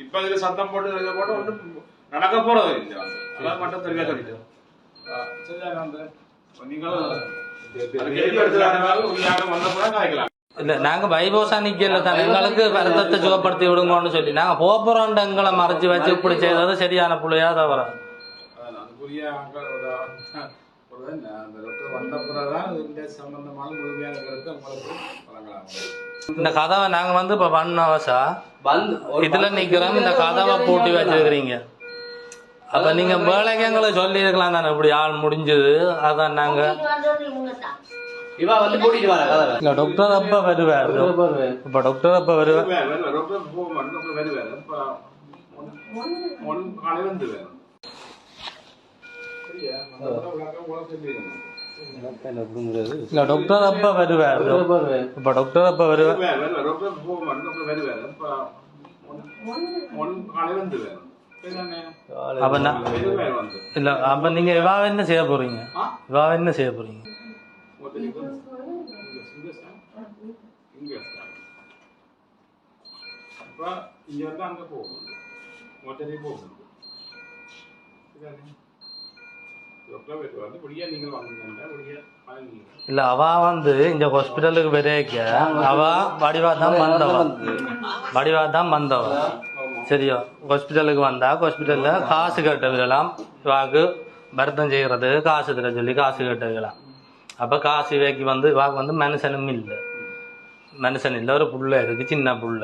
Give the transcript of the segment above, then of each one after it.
இப்ப இதுல சத்தம் போட்டு இதை போட்டு ஒன்றும் நடக்க போறது இல்லை. அதான் மட்டும் தெளிவா சொல்லிட்டு இல்ல நாங்க பைபோசா நிக்கல தானே எங்களுக்கு வருத்தத்தை சுகப்படுத்தி விடுங்கன்னு சொல்லி. நாங்க போறோம் எங்களை மறைச்சு வச்சு இப்படி செய்தது சரியான புள்ளையா தவிர அந்த டாக்டர் வந்த பிறகுதான் இந்த சம்பந்தமான முழுமையான கருத்து உங்களுக்கு வழங்கலாம்? இந்த கதவை நாங்க வந்து இப்ப பண்ணவசா வந்து ஒரு இதுல நிக்கிறோம் இந்த கதவை பூட்டி வச்சிருக்கிறீங்க. அப்ப நீங்க வேலைக்கு எங்களை சொல்லி இருக்கலாம் தானே இப்படி ஆள் முடிஞ்சது. அதான் நாங்க இவா வந்து கூட்டிட்டு வர கதவை இல்ல டாக்டர் அப்ப வருவார். இப்ப டாக்டர் அப்ப வருவார் டாக்டர் இல்ல டாக்டர் அப்ப வருவார். இப்ப டாக்டர் அப்ப வருவார். அப்ப இல்ல அப்ப நீங்க இவா என்ன செய்ய போறீங்க? என்ன செய்ய போறீங்க? இங்க வந்து அங்க போகணும். மொத்தத்தை போகணும் டாக்டர் வீட்டு வந்து இப்படியே நீங்கள் வாங்குங்க இப்படியே வாங்கி இல்ல அவ வந்து இந்த ஹாஸ்பிட்டலுக்கு பெரிய அவ வடிவா தான் வந்தவ. வடிவா தான் வந்தவ. சரியா ஹாஸ்பிட்டலுக்கு வந்தா ஹாஸ்பிட்டல்ல காசு கட்டுக்கலாம் இவாக்கு பரதம் செய்யறது காசு தர சொல்லி காசு கட்டுக்கலாம் அப்ப காசு இவைக்கு வந்து இவாக்கு வந்து மனுஷனும் இல்லை. மனுஷன் இல்லை ஒரு புள்ள இருக்கு சின்ன புள்ள.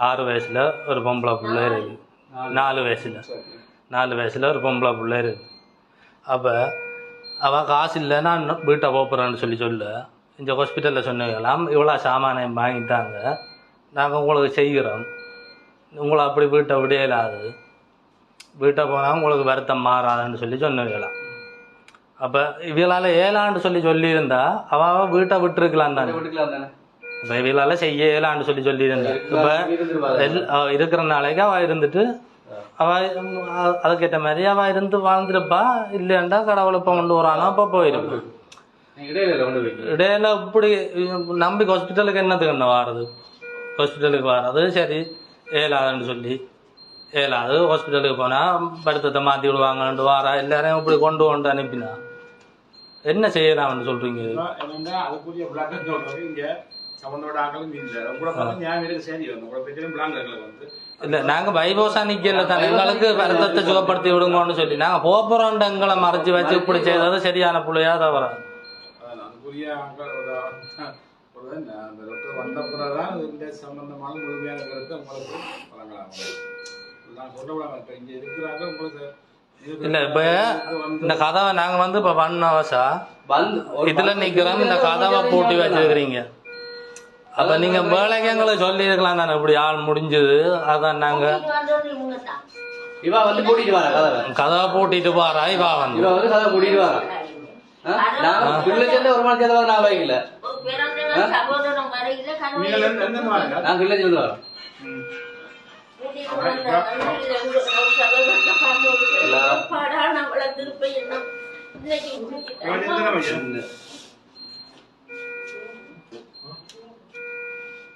ஆறு வயசுல ஒரு பொம்பளை புள்ள இருக்கு. நாலு வயசுல. நாலு வயசுல ஒரு பொம்பளை புள்ள இருக்கு. அப்ப அவ காசு இல்லை நான் வீட்டை போப்புறேன்னு சொல்லி சொல்ல இந்த ஹாஸ்பிட்டலில் சொன்னவங்களாம் இவ்வளோ சாமானியம் வாங்கிட்டாங்க. நாங்கள் உங்களுக்கு செய்கிறோம். உங்களை அப்படி வீட்டை விடையலாது வீட்டை போனால் உங்களுக்கு வருத்தம் மாறாதுன்னு சொல்லி சொன்னவங்களாம் அப்போ இவளால் ஏலான்னு சொல்லி சொல்லியிருந்தா அவ அவ வீட்டை விட்டுருக்கலாம் தானே? இப்போ இவளால் செய்ய இயலான்னு சொல்லி சொல்லியிருந்தா. இப்போ இருக்கிற நாளைக்கு அவள் இருந்துட்டு அவள் அதுக்கேற்ற மாதிரி அவள் இருந்து வாழ்ந்துருப்பா இல்லையாண்டா கடவுளை இப்போ கொண்டு வரானோ அப்போ போயிருப்பா இடையில இப்படி நம்பி ஹாஸ்பிட்டலுக்கு என்னத்துக்கு என்ன வாரது ஹாஸ்பிட்டலுக்கு வாரது சரி ஏலாதுன்னு சொல்லி ஏலாது ஹாஸ்பிட்டலுக்கு போனால் படுத்தத்தை மாற்றி விடுவாங்கன்ட்டு வாரா எல்லாரையும் இப்படி கொண்டு கொண்டு அனுப்பினா என்ன செய்யலாம்னு சொல்கிறீங்க சம்பந்தோட ஆக்களும் இல்லை உங்களை பார்த்து ஞாபகம் சரி. வந்து வந்து இல்லை நாங்கள் பைபோசா நிற்கல தானே. எங்களுக்கு வருத்தத்தை சுகப்படுத்தி விடுங்கன்னு சொல்லி. நாங்கள் போகிறோம் எங்களை மறைச்சி வச்சு இப்படி செய்தது சரியான புள்ளையா தவிர வந்த பிறகுதான் இந்த சம்பந்தமான முழுமையான கருத்து உங்களுக்கு வழங்கலாம். நான் சொல்ல விடாம இப்ப இங்க இருக்கிறாங்க உங்களுக்கு இது இல்லை இப்போ இந்த கதவை நாங்கள் வந்து இப்போ வந்து ஒரு இதுல நிக்கிறோம். இந்த கதவை பூட்டி வச்சிருக்கிறீங்க. அப்ப நீங்க வேலைக்கு எங்களை சொல்லி இருக்கலாம் தானே இப்படி ஆள் முடிஞ்சது. அதான் நாங்க இவா வந்து கூட்டிட்டு வர கதவை. கதவை பூட்டிட்டு போறா இவா வந்து. இவா வந்து கதவை கூட்டிட்டு வர நான் பிள்ளை சேர்ந்து ஒரு மணி சேர்ந்து நான் மாதிரி நான் கிள்ளை சேர்ந்து வரேன் இவன் எத்தனை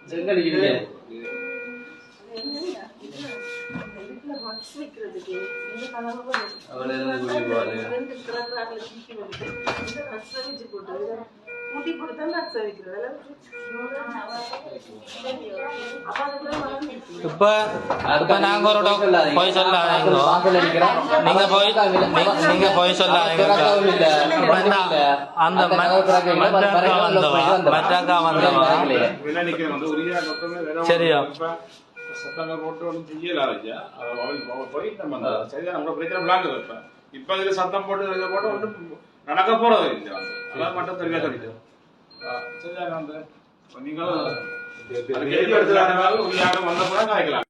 செங்கடிக்கிறீங்க அவளை இருந்து கூட்டிட்டு போவாரு இப்ப இப்ப நாங்க ஒரு போய் சொல்லாதீங்க. வாசல்ல நிக்கிறேன். நீங்க போய் நீ- நீங்க போய் சொல்லாதீங்க. அந்த அந்த ம- கதவை திறக்கவும் இல்ல, மற்ற அக்கா பரிகாரம் வந்தவா? போயிட்டு வந்தவா. சரியா. சத்தங்கள் போட்டு ஒன்றும் செய்யல ஐயா அது அவள் அவள் போய் நம்ம அந்த சரிதான் உங்களை பிரச்சனை விளாங்க இப்ப. இப்ப இதுல சத்தம் போட்டு இதை போட்டு ஒன்றும் நடக்க இல்லை. அதான் மட்டும் வந்து அதுக்கு அது கேள்வி எடுத்துக்காட்டு வந்த கூட காய்க்கலாம்.